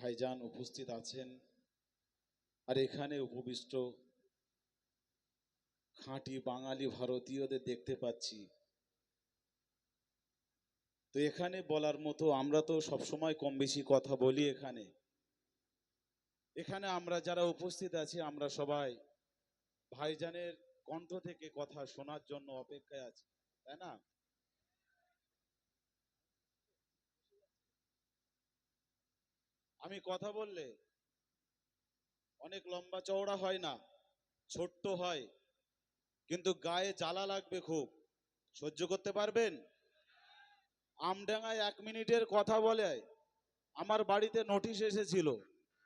ভাইজান উপস্থিত আছেন আর এখানে উপবিষ্ট খাঁটি বাঙালি ভারতীয়দের দেখতে পাচ্ছি। তো এখানে বলার মতো আমরা তো সবসময় কম বেশি কথা বলি এখানে। এখানে আমরা যারা উপস্থিত আছি, আমরা সবাই ভাইজানের কণ্ঠ থেকে কথা শোনার জন্য অপেক্ষায় আছি, তাই না? আমি কথা বললে অনেক লম্বা চওড়া হয় না, ছোট্ট হয়, কিন্তু গায়ে জ্বালা লাগবে খুব। সহ্য করতে পারবেন? আমডাঙ্গায় এক মিনিটের কথা বলে আমার বাড়িতে নোটিশ এসেছিল,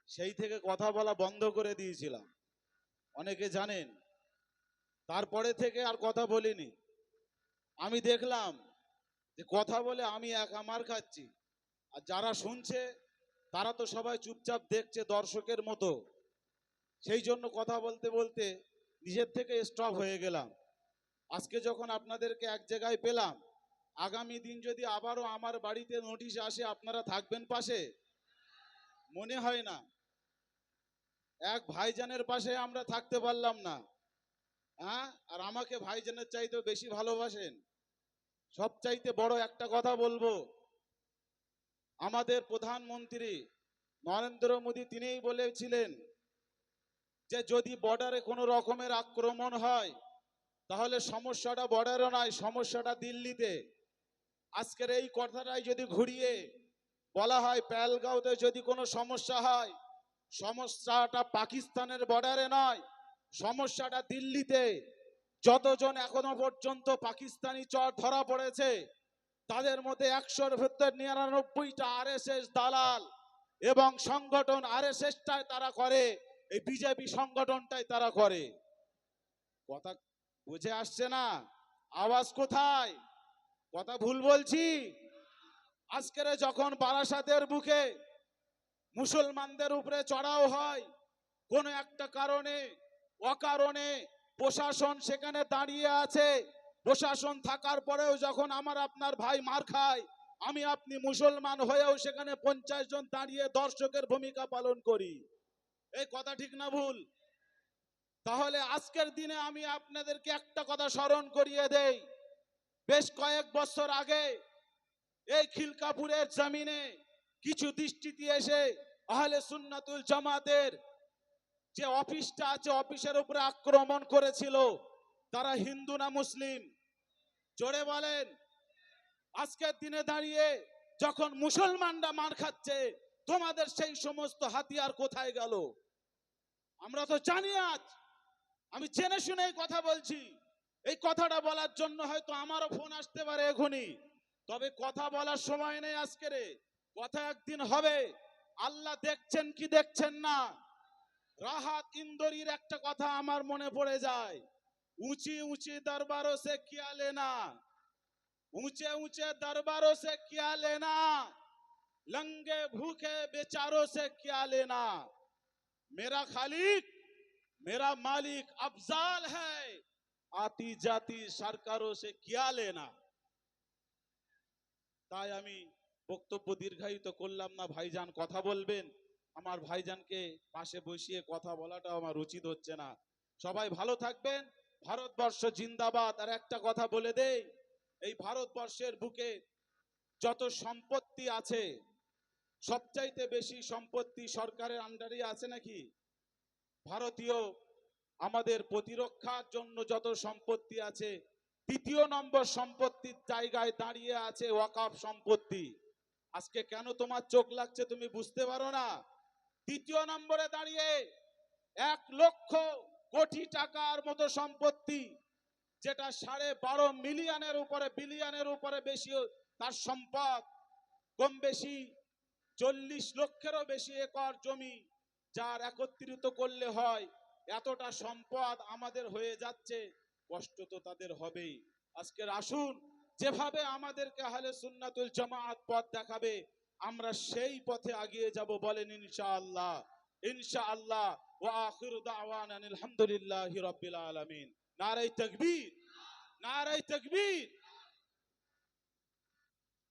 সেই থেকে কথা বলা বন্ধ করে দিয়েছিলাম। অনেকে জানেন, তারপরে থেকে আর কথা বলিনি। আমি দেখলাম যে কথা বলে আমি এক আমার খাচ্ছি, আর যারা শুনছে তারা তো সবাই চুপচাপ দেখছে দর্শকের মতো। সেই জন্য কথা বলতে বলতে নিজের থেকে স্টপ হয়ে গেলাম। আজকে যখন আপনাদেরকে এক জায়গায় পেলাম, আগামী দিন যদি আবারও আমার বাড়িতে নোটিশ আসে, আপনারা থাকবেন পাশে? মনে হয় না। এক ভাইজানের পাশে আমরা থাকতে পারলাম না। হ্যাঁ? আর আমাকে ভাইজানের চাইতেও বেশি ভালোবাসেন। সব চাইতে বড় একটা কথা বলব। আমাদের প্রধানমন্ত্রী নরেন্দ্র মোদী তিনিই বলেছিলেন যে, যদি বর্ডারে কোনো রকমের আক্রমণ হয়, তাহলে সমস্যাটা বর্ডারে নয়, সমস্যাটা দিল্লিতে। আজকের এই কথাটাই যদি ঘুরিয়ে বলা হয় প্যালগাঁওতে যদি কোনো সমস্যা হয়, সমস্যাটা পাকিস্তানের বর্ডারে নয়, সমস্যাটা দিল্লিতে। যতজন এখনও পর্যন্ত পাকিস্তানি চর ধরা পড়েছে, তাদের মধ্যে একশোর ভেতর নিরানব্বইটা আরএসএস দালাল। এবং সংগঠন আর আরএসএসটাই তারা করে, এই বিজেপি সংগঠনটাই তারা করে। কথা বুঝে আসছে না? আওয়াজ কোথায়? কথা ভুল বলছি? আজকের যখন বারাসাতের বুকে মুসলমানদের উপরে চড়াও হয়, কোনো একটা কারণে, অকারণে প্রশাসন সেখানে দাঁড়িয়ে আছে। প্রশাসন থাকার পরেও যখন আমার আপনার ভাই মার খায় আমি আপনি মুসলমান হয়েও সেখানে পঞ্চাশ জন দাঁড়িয়ে দর্শকের ভূমিকা পালন করি। এই কথা ঠিক না ভুল? তাহলে আজকের দিনে আমি আপনাদেরকে একটা কথা স্মরণ করিয়ে দেই। বেশ কয়েক বছর আগে এই খিলকাপুরের জমিনে কিছু দৃষ্টিতে এসে আহলে সুন্নাতুল জামাতের যে অফিসটা আছে, অফিসের উপরে আক্রমণ করেছিল। তারা হিন্দু না মুসলিম? জোরে বলেন। আজকের দিনে দাঁড়িয়ে যখন মুসলমানরা মার খাচ্ছে, তোমাদের সেই সমস্ত হাতিয়ার কোথায় গেল? আমরা তো জানি আজ। আমি জেনে শুনে কথা বলছি। এই কথাটা বলার জন্য হয়তো আমারও ফোন আসতে পারে এখনই। তবে কথা বলার সময় নেই আজকের কথা একদিন হবে। আল্লাহ দেখছেন কি দেখছেন না। রাহাত ইন্দরির একটা কথা আমার মনে পড়ে যায়। উঁচি উঁচি দরবারও সে কিয়া লেনা ऊंचे ऊंचे दरबारों से क्या लेना लंगे भूखे बेचारों से क्या लेना मेरा खालिक मेरा मालिक अफजाल है आती जाती सरकारों से क्या लेना তাই আমি বক্তব্য দীর্ঘায়িত করলাম না ভাইজান কথা বলবেন আমার ভাইজানকে পাশে বসিয়ে কথা বলাটা আমার উচিত হচ্ছে না সবাই ভালো থাকবেন ভারতবর্ষ জিন্দাবাদ আর একটা কথা বলে দেই এই ভারতবর্ষের বুকে যত সম্পত্তি আছে, সবচাইতে বেশি সম্পত্তি সরকারের আন্ডারে আছে নাকি? ভারতীয় আমাদের প্রতিরক্ষার জন্য যত সম্পত্তি আছে, তৃতীয় নম্বর সম্পত্তির জায়গায় দাঁড়িয়ে আছে ওয়াকাফ সম্পত্তি। আজকে কেন তোমার চোখ লাগছে তুমি বুঝতে পারো না? তৃতীয় নম্বরে দাঁড়িয়ে এক লক্ষ কোটি টাকার মতো সম্পত্তি যেটা সাড়ে বারো মিলিয়নের উপরে, বিলিয়নের উপরে বেশি তার সম্পদ। কম বেশি চল্লিশ লক্ষেরও বেশি একর জমি যার একত্রিত করলে হয়। এতটা সম্পদ আমাদের হয়ে যাচ্ছে, কষ্ট তো তাদের হবেই। আজকের আসুন, যেভাবে আমাদেরকে আহলে সুন্নাতুল জামাত পথ দেখাবে, আমরা সেই পথে আগিয়ে যাব বলেন ইনশাআল্লাহ। ইনশাআল্লাহ। ওয়া আখিরু দাওয়ানা আলহামদুলিল্লাহি রাব্বিল আলামিন। نعرة تكبير. نعرة تكبير.